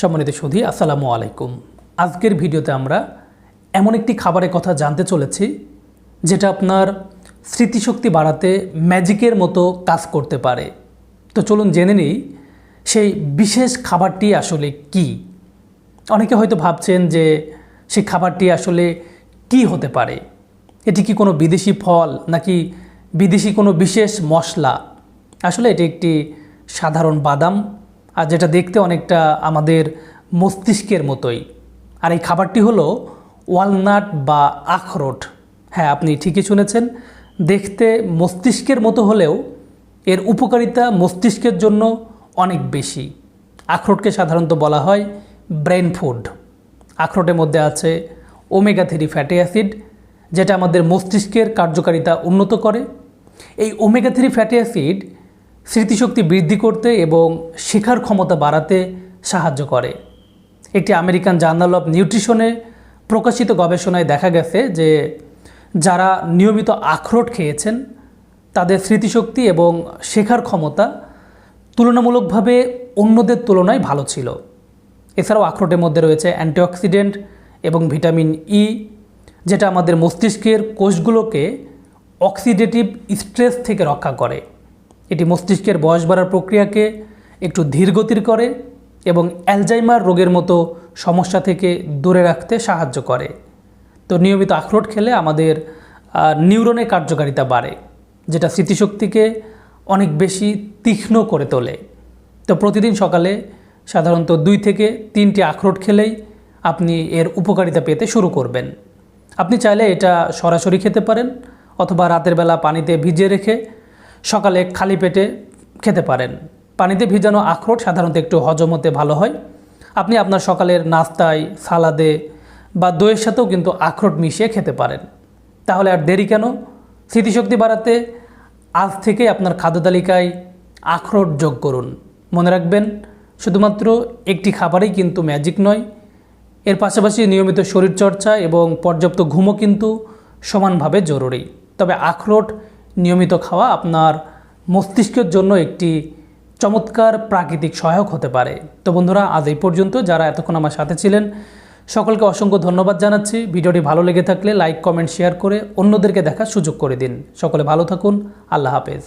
সম্মানিত সুধী, আসসালামু আলাইকুম। আজকের ভিডিওতে আমরা এমন একটি খাবারের কথা জানতে চলেছি, যেটা আপনার স্মৃতিশক্তি বাড়াতে ম্যাজিকের মতো কাজ করতে পারে। তো চলুন জেনে নিই, সেই বিশেষ খাবারটি আসলে কি? অনেকে হয়তো ভাবছেন যে সেই খাবারটি আসলে কি হতে পারে? এটি কি কোনো বিদেশি ফল, নাকি বিদেশি কোনো বিশেষ মশলা? আসলে এটি একটি সাধারণ বাদাম আর যেটা দেখতে অনেকটা আমাদের মস্তিষ্কের মতোই। আর এই খাবারটি হলো ওয়ালনাট বা আখরোট। হ্যাঁ আপনি ঠিকই শুনেছেন। দেখতে মস্তিষ্কের মতো হলেও এর উপকারিতা মস্তিষ্কের জন্য অনেক বেশি। আখরোটকে সাধারণত বলা হয় ব্রেন ফুড। আখরোটের মধ্যে আছে ওমেগা থ্রি ফ্যাটি অ্যাসিড, যেটা আমাদের মস্তিষ্কের কার্যকারিতা উন্নত করে। এই ওমেগা থ্রি ফ্যাটি অ্যাসিড স্মৃতিশক্তি বৃদ্ধি করতে এবং শেখার ক্ষমতা বাড়াতে সাহায্য করে। একটি আমেরিকান জার্নাল অফ নিউট্রিশনে প্রকাশিত গবেষণায় দেখা গেছে যে যারা নিয়মিত আখরোট খেয়েছেন, তাদের স্মৃতিশক্তি এবং শেখার ক্ষমতা তুলনামূলকভাবে অন্যদের তুলনায় ভালো ছিল। এছাড়াও আখরোটের মধ্যে রয়েছে অ্যান্টিঅক্সিডেন্ট এবং ভিটামিন ই যেটা আমাদের মস্তিষ্কের কোষগুলোকে অক্সিডেটিভ স্ট্রেস থেকে রক্ষা করে। এটি মস্তিষ্কের বয়স বাড়ার প্রক্রিয়াকে একটু ধীরগতির করে এবং অ্যালজাইমার রোগের মতো সমস্যা থেকে দূরে রাখতে সাহায্য করে। তো নিয়মিত আখরোট খেলে আমাদের আহ, নিউরনের কার্যকারিতা বাড়ে যেটা স্মৃতিশক্তিকে অনেক বেশি তীক্ষ্ণ করে তোলে। তো প্রতিদিন সকালে সাধারণত দুই থেকে তিনটি আখরোট খেলেই আপনি এর উপকারিতা পেতে শুরু করবেন। আপনি চাইলে এটা সরাসরি খেতে পারেন অথবা রাতের বেলা পানিতে ভিজিয়ে রেখে সকালে খালি পেটে খেতে পারেন। পানিতে ভিজানো আখরোট সাধারণত একটু হজম হতে ভালো হয়। আপনি আপনার সকালের নাস্তায়, সালাদে বা দইয়ের সাথেও কিন্তু আখরোট মিশিয়ে খেতে পারেন। তাহলে আর দেরি কেন? স্মৃতিশক্তি বাড়াতে আজ থেকে আপনার খাদ্য তালিকায় আখরোট যোগ করুন। মনে রাখবেন, শুধুমাত্র একটি খাবারই কিন্তু ম্যাজিক নয়, এর পাশাপাশি নিয়মিত শরীরচর্চা এবং পর্যাপ্ত ঘুমও কিন্তু সমানভাবে জরুরি। তবে আখরোট নিয়মিত খাওয়া আপনার মস্তিষ্কের জন্য একটি চমৎকার প্রাকৃতিক সহায়ক হতে পারে। তো বন্ধুরা, আজ এই পর্যন্ত। যারা এতক্ষণ আমার সাথে ছিলেন, সকলকে অসংখ্য ধন্যবাদ জানাচ্ছি। ভিডিওটি ভালো লেগে থাকলে লাইক, কমেন্ট, শেয়ার করে অন্যদেরকে দেখার সুযোগ করে দিন। সকলে ভালো থাকুন। আল্লাহ হাফেজ।